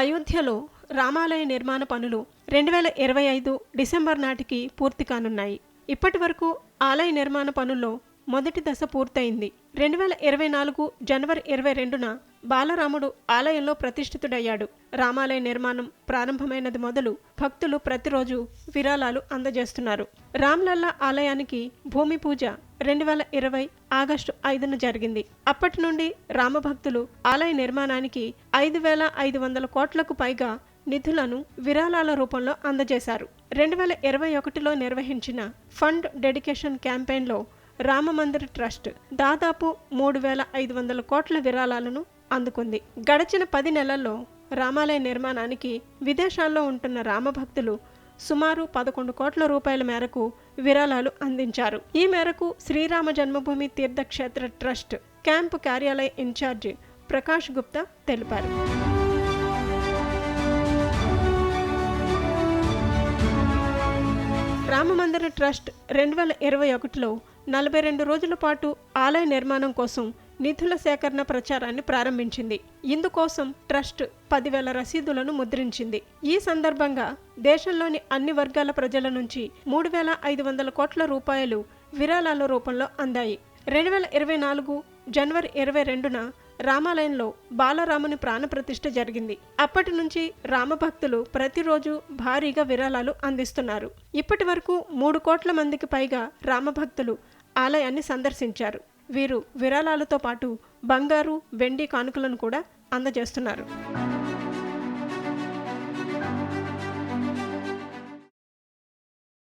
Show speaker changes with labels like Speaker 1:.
Speaker 1: అయోధ్యలో రామాలయ నిర్మాణ పనులు రెండు వేల ఇరవై ఐదు డిసెంబర్ నాటికి పూర్తి కానున్నాయి. ఇప్పటి వరకు ఆలయ నిర్మాణ పనుల్లో మొదటి దశ పూర్తయింది. రెండు వేల ఇరవై నాలుగు జనవరి ఇరవై రెండున బాలరాముడు ఆలయంలో ప్రతిష్ఠితుడయ్యాడు. రామాలయ నిర్మాణం ప్రారంభమైనది మొదలు భక్తులు ప్రతిరోజు విరాళాలు అందజేస్తున్నారు. రామ్లల్లా ఆలయానికి భూమి పూజ రెండు వేల ఇరవై ఆగస్టు ఐదున జరిగింది. అప్పటి నుండి రామభక్తులు ఆలయ నిర్మాణానికి ఐదు వేల ఐదు వందల కోట్లకు పైగా నిధులను విరాళాల రూపంలో అందజేశారు. రెండు వేల ఇరవై ఒకటిలో నిర్వహించిన ఫండ్ డెడికేషన్ క్యాంపెయిన్లో రామమందిర్ ట్రస్ట్ దాదాపు మూడు వేల ఐదు వందల కోట్ల విరాళాలను అందుకుంది. గడిచిన పది నెలల్లో రామాలయ నిర్మాణానికి విదేశాల్లో ఉంటున్న రామభక్తులు సుమారు పదకొండు కోట్ల రూపాయల మేరకు విరాళాలు అందించారు. ఈ మేరకు శ్రీరామ జన్మభూమి తీర్థక్షేత్ర ట్రస్ట్ క్యాంపు కార్యాలయ ఇన్ఛార్జి ప్రకాష్ గుప్తా తెలిపారు. రామమందిర ట్రస్ట్ రెండు వేల ఇరవై ఒకటిలో నలభై రెండు రోజుల పాటు ఆలయ నిర్మాణం కోసం నిధుల సేకరణ ప్రచారాన్ని ప్రారంభించింది. ఇందుకోసం ట్రస్ట్ పదివేల రసీదులను ముద్రించింది. ఈ సందర్భంగా దేశంలోని అన్ని వర్గాల ప్రజల నుంచి మూడు వేల ఐదు వందల కోట్ల రూపాయలు విరాళాల రూపంలో అందాయి. రెండు వేల ఇరవై నాలుగు జనవరి ఇరవై రెండున రామాలయంలో బాలరాముని ప్రాణప్రతిష్ఠ జరిగింది. అప్పటి నుంచి రామభక్తులు ప్రతిరోజు భారీగా విరాళాలు అందిస్తున్నారు. ఇప్పటి వరకు మూడు కోట్ల మందికి పైగా రామభక్తులు ఆలయాన్ని సందర్శించారు. వీరు విరాళాలతో పాటు బంగారు వెండి కానుకలను కూడా అందజేస్తున్నారు.